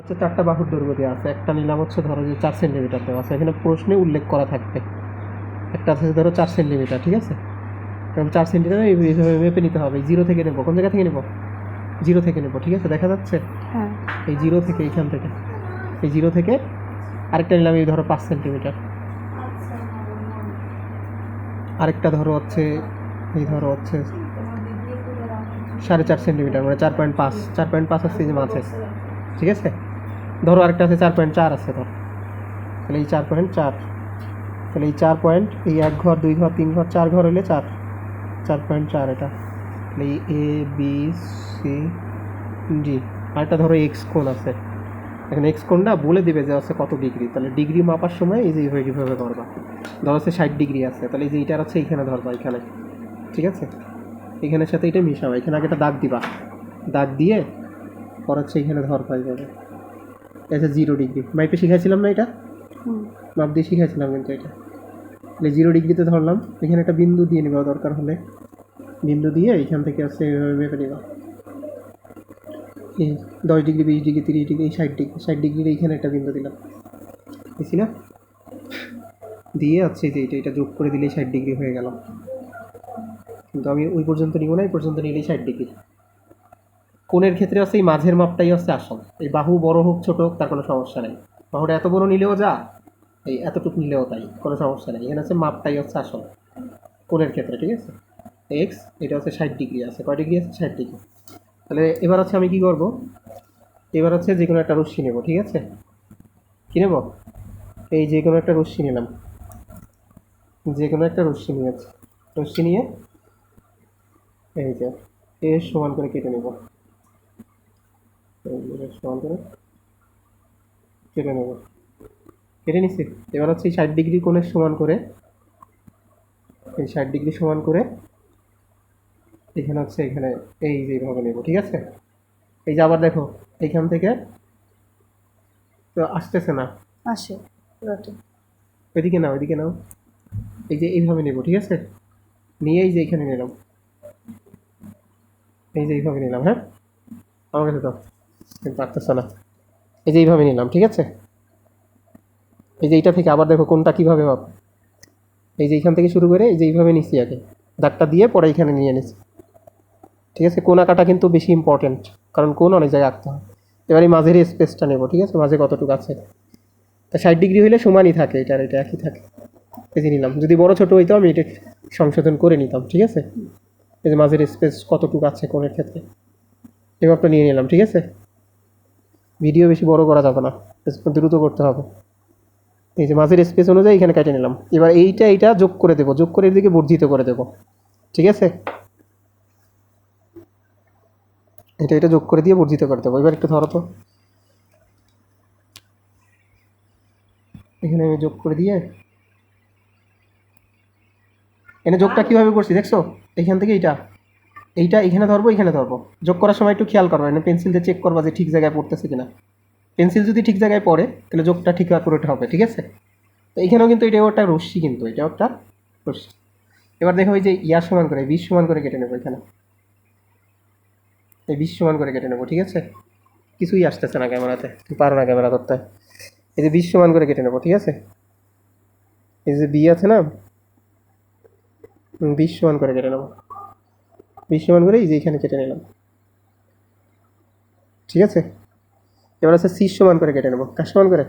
হচ্ছে চারটা বাহুর দৈর্ঘ্য দেওয়া আছে। একটা নিলাম হচ্ছে ধরো যে চার সেন্টিমিটার দেওয়া আছে। এখানে প্রশ্নে উল্লেখ করা থাকবে। একটা আছে ধরো চার সেন্টিমিটার ঠিক আছে? কারণ চার সেন্টিমিটার এইভাবে মেপে নিতে হবে। জিরো থেকে নেব। কোন জায়গা থেকে নেব? জিরো থেকে নেব ঠিক আছে? দেখা যাচ্ছে? হ্যাঁ। এই জিরো থেকে এইখান থেকে। এই জিরো থেকে আরেকটা নিলাম এই ধরো পাঁচ সেন্টিমিটার। আরেকটা ধরো হচ্ছে এই ধরো হচ্ছে সাড়ে চার সেন্টিমিটার মানে চার পয়েন্ট পাঁচ। চার পয়েন্ট পাঁচ আছে এই যে মাঝে। ঠিক আছে? ধরো আরেকটা আছে, চার পয়েন্ট চার আছে ধর। তাহলে এই চার পয়েন্ট চার। তাহলে এই চার পয়েন্ট এই এক ঘর, দুই ঘর, তিন ঘর, চার ঘর হলে চার। চার পয়েন্ট চার এটা। তাহলে এই এ বি সি জি আরেকটা ধরো এক্স কোণ আছে। এখন এক্স কোণটা বলে দিবে যে আছে কত ডিগ্রি। তাহলে ডিগ্রি মাপার সময় এই যে এইভাবে কীভাবে ধরবা। ধরো হচ্ছে ষাট ডিগ্রি আছে, তাহলে এই যে এইটার হচ্ছে এইখানে ধরবা এখানে ঠিক আছে? এখানের সাথে এটা মিশাবা এখানে আগে একটা দাগ দিবা। দাগ দিয়ে পর হচ্ছে এখানে ধর ধরবা এইভাবে। এটা জিরো ডিগ্রি মাইপে শিখাইছিলাম না এটা? মাপ দিয়ে শিখাইছিলাম কিন্তু এটা। তাহলে জিরো ডিগ্রিতে ধরলাম। এখানে একটা বিন্দু দিয়ে নেবা দরকার হলে। বিন্দু দিয়ে এখান থেকে আসছে এইভাবে মেপে নেবা। এই দশ ডিগ্রি বিশ ডিগ্রি তিরিশ ডিগ্রি এই ষাট ডিগ্রি ষাট ডিগ্রির এইখানে একটা বিন্দু দিলাম। বুঝছি না? দিয়ে হচ্ছে যে এটা এটা যোগ করে দিলেই ষাট ডিগ্রি হয়ে গেল। কিন্তু আমি ওই পর্যন্ত নিব না এই পর্যন্ত নিলেই ষাট ডিগ্রি কোণের ক্ষেত্রে হচ্ছে এই মাঝের মাপটাই হচ্ছে আসল। এই বাহু বড় হোক, ছোট হোক, তার কোনো সমস্যা নেই। বাহুটা এত বড় নিলেও যা, এই এতটুকু নিলেও তাই, কোনো সমস্যা নেই। এখানে হচ্ছে মাপটাই হচ্ছে আসল, কোণের ক্ষেত্রে, ঠিক আছে? এক্স এটা হচ্ছে ষাট ডিগ্রি আছে। কয় ডিগ্রি আছে? ষাট ডিগ্রি। তাহলে এবার হচ্ছে আমি কি করব? এবার হচ্ছে যে কোনো একটা রশ্মি নেব, ঠিক আছে? কি নেব? এই যে কোনো একটা রশ্মি নিলাম। যে কোনো একটা রশ্মি নিয়েছি রশ্মি নিয়ে এই যে এর সমান করে কেটে নেব। এই সমান করে কেটে নেব। কেটে নিছি। এবার হচ্ছে এই ষাট ডিগ্রি কোণের সমান করে এই ষাট ডিগ্রি সমান করে এখানে হচ্ছে এখানে এই যে এইভাবে নেব ঠিক আছে? এই যে আবার দেখো এইখান থেকে তো আসতেছে না। আসে ওইদিকে নাও ওইদিকে নাও। এই যে এইভাবে নেব ঠিক আছে? নিয়ে এই যে এইখানে নিলাম। এই যে এইভাবে নিলাম হ্যাঁ? আমার কাছে দাও। পারতেছে না। এই যে এইভাবে নিলাম, ঠিক আছে? এই যে এইটা থেকে আবার দেখো কোনটা কীভাবে হবে। এই যে এইখান থেকে শুরু করে এই যে এইভাবে নিচ্ছি আগে। দাগটা দিয়ে পরে এইখানে নিয়ে নিচ্ছি ঠিক আছে? কোন আঁকাটা কিন্তু বেশি ইম্পর্টেন্ট কারণ কোন অনেক জায়গায় আঁকতে হয়। এবার এই মাঝের স্পেসটা নেব, ঠিক আছে? মাঝে কতটুকু আছে তা ষাট ডিগ্রি হলে সমানই থাকে এটা, আর এটা একই থাকে। এই যে নিলাম। যদি বড় ছোটো হইতো আমি এটা সংশোধন করে নিতাম, ঠিক আছে? এই যে মাঝের স্পেস কতটুকু আছে কোনের ক্ষেত্রে। এই মাপটা নিয়ে নিলাম, ঠিক আছে? ভিডিও বেশি বড় করা যাবে না। দ্রুত করতে হবে। এই যে মাঝের স্পেস অনুযায়ী এখানে কেটে নিলাম। এবার এইটা এইটা যোগ করে দেবো। যোগ করে এদিকে বর্ধিত করে দেবো। ঠিক আছে? এটা এটা যোগ করে দিয়ে বর্ধিত করে দেবো। এবার একটু ধরো তো। এখানে আমি যোগ করে দিয়ে এখানে যোগটা কীভাবে করছি দেখছ? এখান থেকে এইটা। এইটা এখানে ধরবো এখানে ধরবো। যোগ করার সময় একটু খেয়াল করবা এখানে পেন্সিল দিয়ে চেক করবা যে ঠিক জায়গায় পড়তেছে কিনা। পেন্সিল যদি ঠিক জায়গায় পড়ে, তাহলে যোগটা ঠিক করে হবে, ঠিক আছে? তো এইখানেও কিন্তু এটাও একটা রশ্মি কিন্তু, এটাও একটা রশ্মি। এবার দেখো এই যে ইয়ার সমান করে বিশ সমান করে কেটে নেব এখানে। এই বিশ সমান করে কেটে নেব, ঠিক আছে? কিছুই আসতেছে না ক্যামেরাতে পারো না ক্যামেরা করতে এই যে বিশ সমান করে কেটে নেব, ঠিক আছে? এই যে বি আছে না? বিশ সমান করে কেটে নেব। বিশ সমান করে এই যে এখানে কেটে নিলাম। ঠিক আছে? এবার আছে সি সমান করে কেটে নেব। কার সমান করে?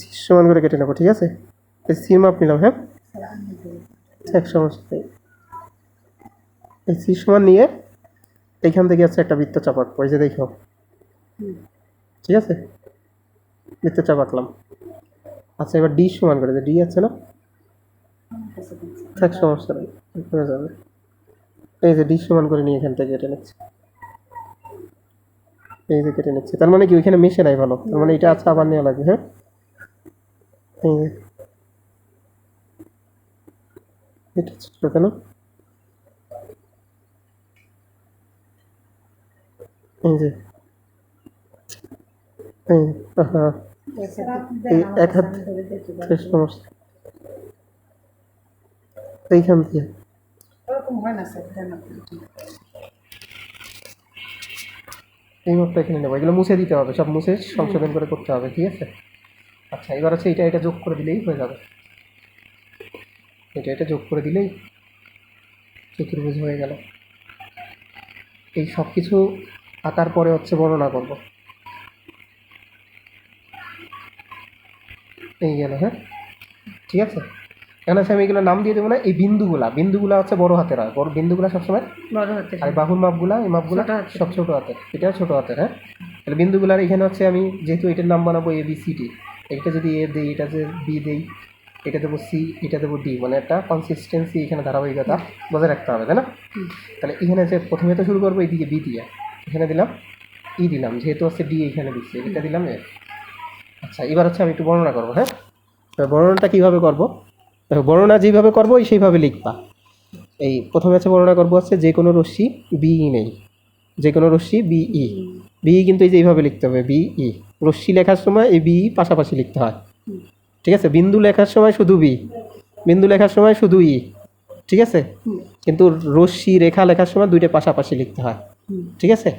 সি সমান করে কেটে নেব, ঠিক আছে? এই সি মাপ নিলাম হ্যাঁ? এক সমস্যা নেই এই সি সমান নিয়ে এইখান থেকে আছে একটা বৃত্ত চাপ আঁকবো, এই যে দেখো। ঠিক আছে? বৃত্ত চাপ আঁকলাম। আচ্ছা এবার ডি সমান করে ডি আছে না? থাক সমস্যা নেই হয়ে যাবে। এই যে ডি সমান করে নিয়ে এখান থেকে কেটে নিচ্ছি। এই যে কেটে নিচ্ছি। তার মানে কি ওইখানে মেশে নাই ভালো? তার মানে এটা আছে আবার নেওয়া লাগবে হ্যাঁ? এই যে। এটা ছিল কেন? এই যে। এই হ্যাঁ এক হাত সমস্যা। এইখান জানা এই মাপটা এখানে নেব এগুলো মুছে দিতে হবে সব মুছে সংশোধন করে করতে হবে ঠিক আছে আচ্ছা এবার হচ্ছে এটা এটা যোগ করে দিলেই হয়ে যাবে এটা এটা যোগ করে দিলেই চতুর্ভুজ হয়ে গেল এই সব কিছু আঁকার পরে হচ্ছে বর্ণনা করব এই গেল হ্যাঁ ঠিক আছে এখন হচ্ছে আমি এগুলো নাম দিয়ে দেবো না এই বিন্দুগুলা। বিন্দুগুলা হচ্ছে বড় হাতের হয়। বড় বিন্দুগুলা সবসময়? বড় হতে আর বাহুর মাপগুলা এই মাপগুলা সব ছোট হাতের। এটাও ছোট হাতের হ্যাঁ? তাহলে বিন্দুগুলার এখানে হচ্ছে আমি যেহেতু এটার নাম বানাবো এ বি সি ডি এটা যদি এ দিই এটা যে বি দেই এটা দেবো সি এটা দেবো ডি মানে একটা কনসিস্টেন্সি এখানে ধারাবাহিকতা বজায় রাখতে হবে তাই না? তাহলে এখানে যে প্রথমে তো শুরু করব এইদিকে বি দিয়ে। এখানে দিলাম ই দিলাম যেহেতু হচ্ছে ডি এখানে দিচ্ছি এটা দিলাম এ আচ্ছা এবার হচ্ছে আমি একটু বর্ণনা করব হ্যাঁ? বর্ণনাটা কীভাবে করব? দেখো বর্ণনা যেভাবে করব সেইভাবে লিখবা। এই প্রথমে আছে বর্ণনা করব হচ্ছে যে কোনো রশ্মি বিই নেই। যে কোনো রশ্মি বিই। বিই কিন্তু এই যে এইভাবে লিখতে হবে বিই। রশ্মি লেখার সময় এই বিই পাশাপাশি লিখতে হয়। ঠিক আছে? বিন্দু লেখার সময় শুধু বি বিন্দু লেখার সময় শুধু ই। ঠিক আছে? কিন্তু রশ্মি রেখা লেখার সময় দুইটা পাশাপাশি লিখতে হয়। ঠিক আছে?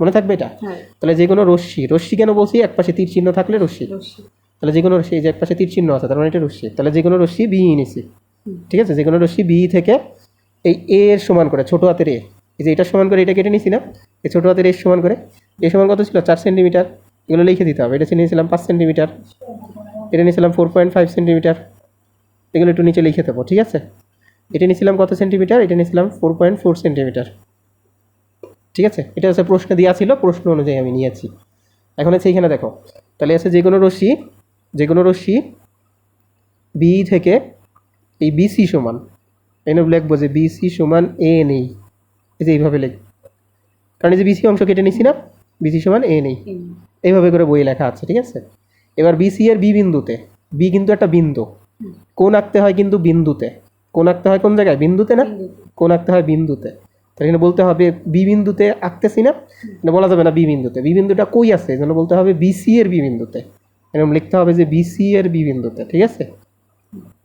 মনে থাকবে এটা? হ্যাঁ। তাহলে যে কোনো রশ্মি রশ্মি কেন বলছি? এক পাশে তীর চিহ্ন থাকলে রশ্মি। তাহলে যে কোনো রশ্মি, এই যে একপাশে তীর চিহ্ন আছে, তার মানে এটা রশ্মি। তাহলে যে কোনো রশ্মি বি নিছি ঠিক আছে? যে কোনো রশ্মি বি থেকে এই এ এর সমান করে, ছোটো হাতের এ এই যে এটা সমান করে, এটা কেটে নিছি না? এই ছোটো হাতের এর সমান করে এ সমান কত ছিল? চার সেন্টিমিটার। এগুলো লিখে দিতে হবে। এটা নিয়েছিলাম পাঁচ সেন্টিমিটার। এটা নিয়েছিলাম ফোর পয়েন্ট ফাইভ সেন্টিমিটার। এগুলো একটু নিচে লিখে দেবো, ঠিক আছে? এটা নিয়েছিলাম কত সেন্টিমিটার? এটা নিয়েছিলাম ফোর পয়েন্ট ফোর সেন্টিমিটার। ঠিক আছে? এটা হচ্ছে প্রশ্ন দেওয়া ছিল, প্রশ্ন অনুযায়ী আমি নিয়েছি। এখন হচ্ছে এইখানে দেখো। তাহলে আছে যে কোনো রশ্মি যে কোনো রশ্মি বি থেকে এই বিসি সমান এনে লিখব যে বিসি সমান এ নেই। এই যে এইভাবে লিখ। কারণ এই যে বিসি অংশ কেটে নিছি না বিসি সমান এ নেই। এইভাবে করে বই লেখা আছে ঠিক আছে? এবার বিসি এর বি বিন্দুতে বি কিন্তু একটা বিন্দু। কোন আঁকতে হয় কিন্তু বিন্দুতে। কোন আঁকতে হয় কোন জায়গায়? বিন্দুতে না? কোন আঁকতে হয় বিন্দুতে। তাহলে এখানে বলতে হবে বি বিন্দুতে আঁকতেছি না? বলা যাবে না বি বিন্দুতে। বি বিন্দুটা কই আছে? এই জন্য বলতে হবে বিসি এর বি বিন্দুতে। এরকম লিখতে হবে যে বিসি এর বি বিন্দুতে, ঠিক আছে?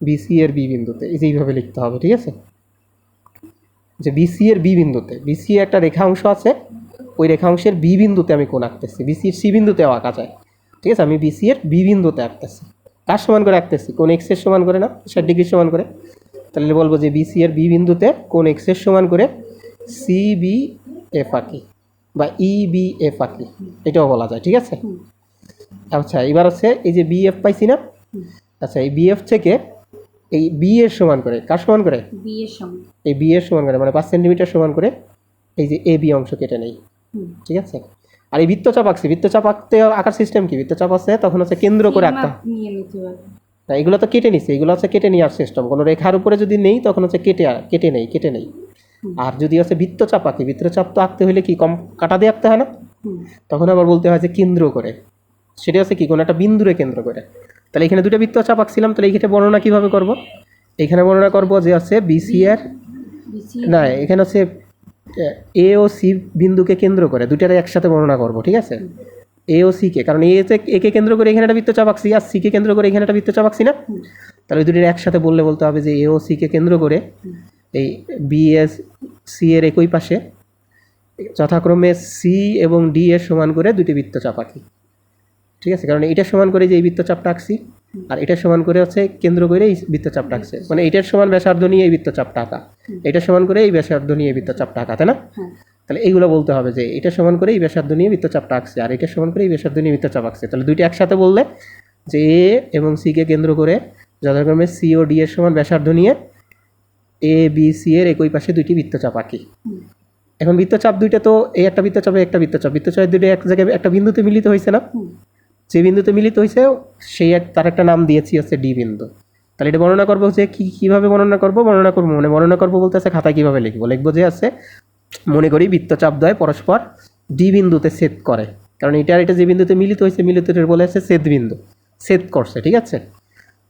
বিসি এর বি বিন্দুতে, এই যে এইভাবে লিখতে হবে, ঠিক আছে? যে বিসি এর বি বিন্দুতে বিসি একটা রেখা অংশ আছে, ওই রেখা অংশের বি বিন্দুতে আমি কোন আঁকতেছি বিসি এর সি বিন্দুতেও আঁকা যায়, ঠিক আছে? আমি বিসি এর বি বিন্দুতে আঁকতেছি। কার সমান করে আঁকতেছি? কোন এক্সের সমান করে না, ষাট ডিগ্রি সমান করে। তাহলে বলব যে বিসি এর বি বিন্দুতে কোন এক্সের সমান করে সি বি এফ আঁকি, বা ই বি এফ আঁকি, এটাও বলা যায়, ঠিক আছে। আচ্ছা এবার হচ্ছে এই যে বিএফ পাইছি না? আচ্ছা এই বিএফ থেকে এই বি এর সমান করে কার সমান করে? বিয়ের সময় এই বি এর সমান করে মানে পাঁচ সেন্টিমিটার সমান করে এই যে এ বি অংশ কেটে নেই। ঠিক আছে? আর এই বৃত্তচাপ আঁকছি বৃত্তচাপ আঁকতে আঁকার সিস্টেম কি? বৃত্তচাপ আছে তখন হচ্ছে কেন্দ্র করে আঁকতে না এগুলো তো কেটে নিছে এগুলো হচ্ছে কেটে নেওয়ার সিস্টেম কোনো রেখার উপরে যদি নেই তখন হচ্ছে কেটে কেটে নেই কেটে নেই। আর যদি হচ্ছে বৃত্তচাপ আঁকি বৃত্তচাপ তো আঁকতে হলে কি কম কাটা দিয়ে আঁকতে হয় না? তখন আবার বলতে হয় যে কেন্দ্র করে। সেটা হচ্ছে কি কোনো একটা বিন্দুরে কেন্দ্র করে। তাহলে এখানে দুটো বৃত্তচাপ আঁকছিলাম তাহলে এইখানে বর্ণনা কীভাবে করব? এখানে বর্ণনা করব যে আছে বিসি এর বিসি না এখানে হচ্ছে এ ও সি বিন্দুকে কেন্দ্র করে দুটারে একসাথে বর্ণনা করব ঠিক আছে? এ ও সিকে কারণ এ তে একে কেন্দ্র করে এখানে একটা বৃত্তচাপ আঁকছি আর সিকে কেন্দ্র করে এখানে একটা বৃত্তচাপ আঁকছি না? তাহলে ওই দুটির একসাথে বললে বলতে হবে যে এ ও সিকে কেন্দ্র করে এই বি এস সি এর একই পাশে যথাক্রমে সি এবং ডি এর সমান করে দুটি বৃত্তচাপ আঁকি। ঠিক আছে? কারণ এটার সমান করে যে এই বৃত্তচাপটা আঁকছি আর এটার সমান করে হচ্ছে কেন্দ্র করে এই বৃত্তচাপটা আঁকছে মানে এটার সমান ব্যাসার্ধ নিয়ে এই বৃত্তচাপটা আঁকা। এটার সমান করে এই ব্যাসার্ধ নিয়ে এই বৃত্তচাপটা আঁকা তাই না? হ্যাঁ। তাহলে এইগুলো বলতে হবে যে এটা সমান করে এই ব্যাসার্ধ নিয়ে বৃত্তচাপটা আঁকছে আর এটা সমান করে এই ব্যাসার্ধ নিয়ে বৃত্তচাপ আঁকছে। তাহলে দুইটা একসাথে বললে যে এ এবং সিকে কেন্দ্র করে যথাক্রমে সি ও ডি এর সমান ব্যাসার্ধ নিয়ে এ বি সি এর একই পাশে দুইটি বৃত্তচাপ আঁকি। এখন বৃত্তচাপ দুইটা তো এই একটা বৃত্তচাপে একটা বৃত্তচাপ। বৃত্তচাপের দুইটা এক জায়গায় একটা বিন্দুতে মিলিত হয়েছে না? যে বিন্দুতে মিলিত হয়েছে, সেই এক তার একটা নাম দিয়েছি, হচ্ছে ডি বিন্দু। তাহলে এটা বর্ণনা করব যে কী কীভাবে বর্ণনা করব? বর্ণনা করব মানে বর্ণনা করব বলতে আছে খাতায় কীভাবে লিখব? লিখব যে আছে, মনে করি বৃত্তচাপ দ্বয় পরস্পর ডি বিন্দুতে ছেদ করে। কারণ এটা আর এটা যে বিন্দুতে মিলিত হয়েছে, মিলিত বলে আছে ছেদ বিন্দু। ছেদ করছে, ঠিক আছে?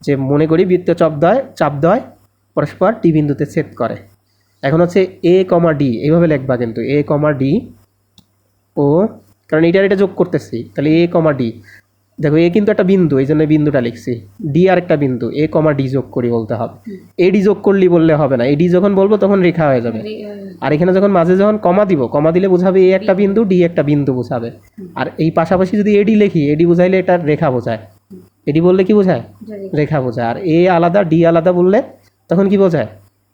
যে মনে করি বৃত্তচাপ দ্বয়, চাপ দ্বয় পরস্পর ডি বিন্দুতে ছেদ করে। এখন হচ্ছে এ কমা ডি, এইভাবে লিখবা কিন্তু। এ কমা ডি ও কারণ এটার এটা যোগ করতেছি। তাহলে এ কমা ডি। দেখো, এ কিন্তু একটা বিন্দু, এই জন্য বিন্দুটা লিখছি। ডি আর একটা বিন্দু এ কমা ডি যোগ করি বলতে হবে। এ ডি যোগ করলি বললে হবে না এডি যখন বলব তখন রেখা হয়ে যাবে। আর এখানে যখন মাঝে যখন কমা দিব, কমা দিলে বোঝাবে এ একটা বিন্দু ডি একটা বিন্দু বোঝাবে। আর এই পাশাপাশি যদি এডি লিখি এডি বোঝাইলে এটা রেখা বোঝায়। এডি বললে কি বোঝায়? রেখা বোঝায়। আর এ আলাদা ডি আলাদা বললে তখন কি বোঝায়?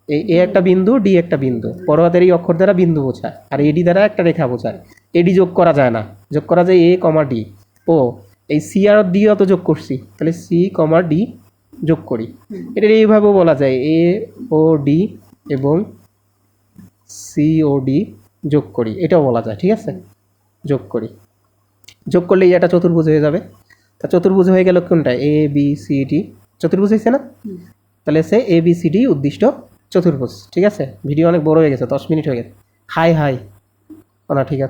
এই এ একটা বিন্দু ডি একটা বিন্দু। হাতের এই অক্ষর দ্বারা বিন্দু বোঝায়। আর এডি দ্বারা একটা রেখা বোঝায়। এডি যোগ করা যায় না। যোগ করা যায় এ কমা ডি ও এই সি আর ডি অত যোগ করছি, তাহলে সি কমা ডি যোগ করি। এটা এইভাবেও বলা যায় এ ও ডি এবং সি ও ডি যোগ করি। এটাও বলা যায়, ঠিক আছে? যোগ করি। যোগ করলে এটা চতুর্ভুজ হয়ে যাবে। তা চতুর্ভুজ হয়ে গেল কোনটা? এ বি সি ডি চতুর্ভুজ হয়েছে না? তাহলে সে এ বি সি ডি উদ্দিষ্ট চতুর্ভুজ, ঠিক আছে? ভিডিও অনেক বড় হয়ে গেছে, দশ মিনিট হয়ে গেছে। হাই হাই। না, ঠিক আছে।